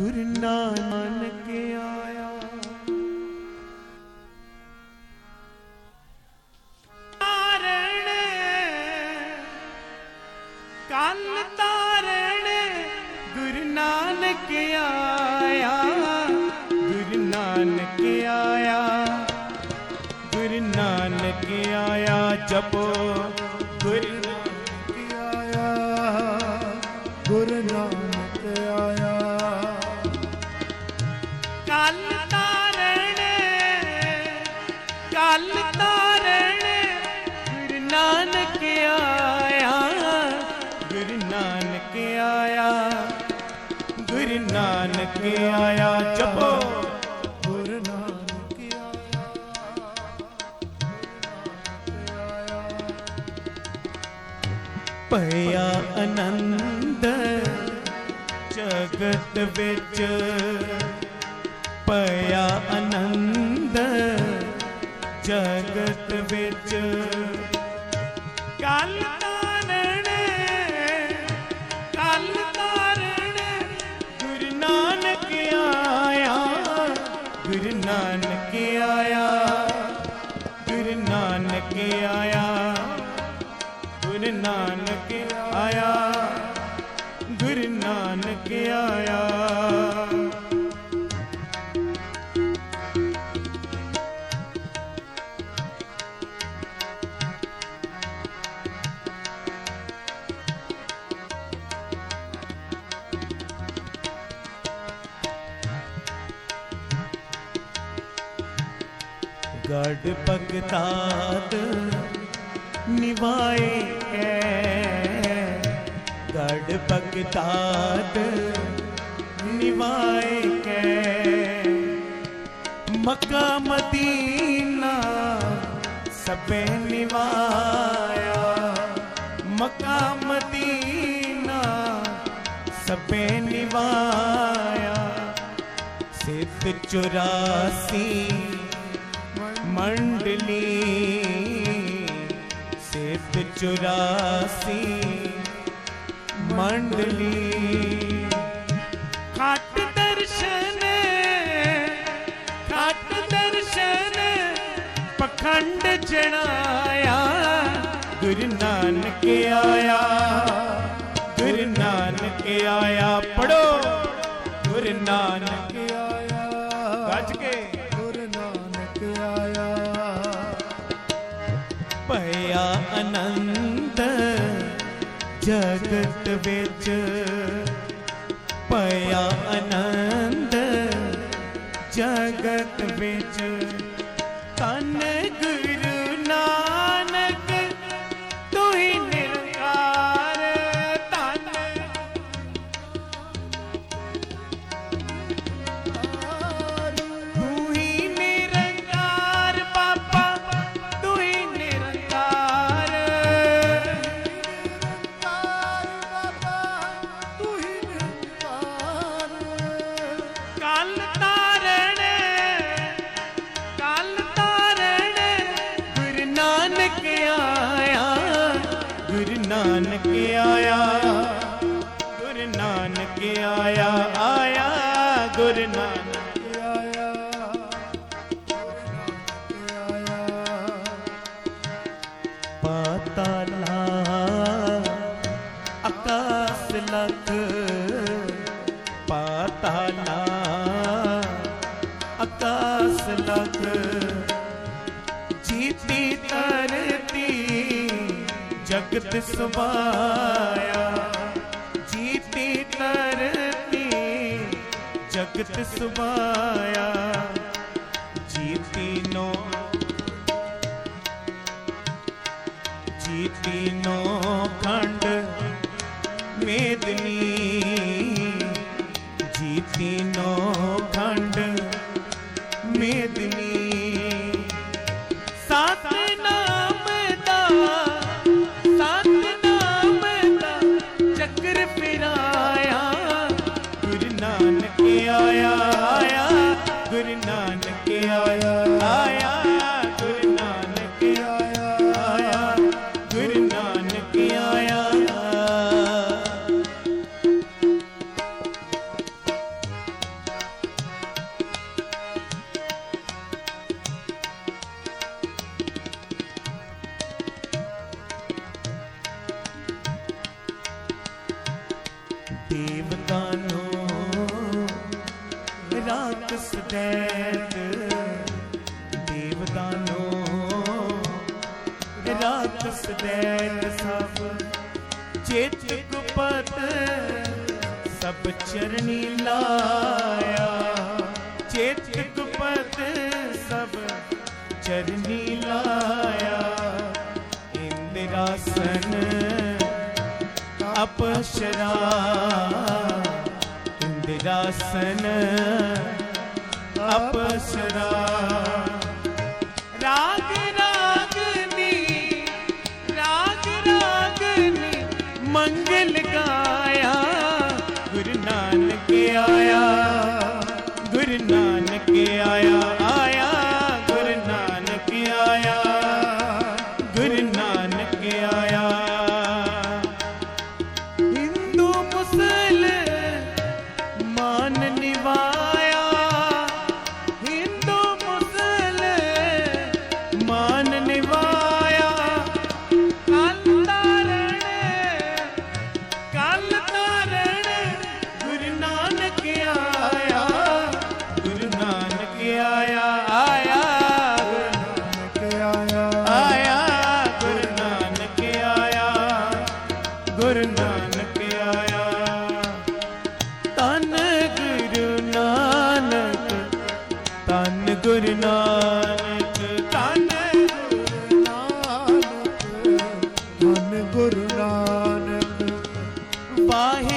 ਗੁਰੂ ਨਾਨਕ ਆਇਆ। ਤਾਰਣ ਕੱਲ ਤਾਰਣ, ਗੁਰੂ ਨਾਨਕ ਆਇਆ। ਗੁਰੂ ਨਾਨਕ ਆਇਆ। ਗੁਰੂ ਨਾਨਕ ਆਇਆ, ਜਪੋ। ਗੁਰੂ ਨਾਨਕ ਆਇਆ। ਗੁਰੂ ਨਾਨਕ ਗੁਰੂ ਨਾਨਕ ਆਇਆ, ਗੁਰੂ ਨਾਨਕ ਆਇਆ, ਜਪੋ। ਗੁਰੂ ਨਾਨਕ ਭਇਆ ਆਨੰਦ ਜਗਤ ਵਿੱਚ। ਭਇਆ ਆਨੰਦ ਜਗਤ ਵਿੱਚ। ਕੱਲ ਆਇਆ। ਗੁਰੂ ਨਾਨਕ ਆਇਆ। ਗੁਰੂ ਨਾਨਕ ਆਇਆ। ਗੜ ਭਗਤਾਤ ਨਿਵਾਏ ਕੈ ਗੜ ਭਗਤਾਤ ਨਿਵਾਏ ਕੈ ਮੱਕਾ ਮਦੀਨਾ ਸਭੇ ਨਿਵਾਇਆ। ਮੱਕਾ ਮਦੀਨਾ ਸਭੇ ਨਿਵਾਇਆ। ਸਿੱਧ 84 मंडली सिप चुरासी मंडली खाट दर्शन खाट दर्शन पखंड चढ़ाया गुरु नानक आया गुरु नानक आया पढ़ो गुरु नानक ਭਇਆ ਆਨੰਦ ਜਗਤ ਵਿੱਚ ਭਇਆ ਆਨੰਦ ਜਗਤ ਵਿੱਚ ਤਨ ਗੁਰੂ ਨਾਨਕ ਲਖ ਜੀਤੀ ਤਰਤੀ ਜਗਤ ਸਮਾਇਆ ਜੀਤੀ ਤਰਤੀ ਜਗਤ ਸਮਾਇਆ ਜੀਤੀ ਨੋ ਜੀਤੀ ਨੋ ਖੰਡ ਮੇਦਨੀ Yeah. ਰਾਤ ਸਦੈਤ ਦੇਵਤਾਨੋ ਰਾਤ ਸਦੈਤ ਸਭ ਚੇਤ ਗੁਪਤ ਸਭ ਚਰਣੀ ਲਾਇਆ। ਚੇਤ ਗੁਪਤ ਸਭ ਚਰਣੀ ਲਾਇਆ। ਇੰਦਰਾਸਨ ਅਪਸ਼ਰਾ। ਇੰਦਰਾਸਨ ਅਪਸ਼ਰਾ ਗੁਰੂ ਨਾਨਕ ਆਇਆ। ਗੁਰੂ ਨਾਨਕ ਆਇਆ ਤਨ ਗੁਰੂ ਨਾਨਕ ਤਨ ਗੁਰੂ ਨਾਨਕ ਤਨ ਗੁਰੂ ਨਾਨਕ। ਵਾਹਿਗੁਰੂ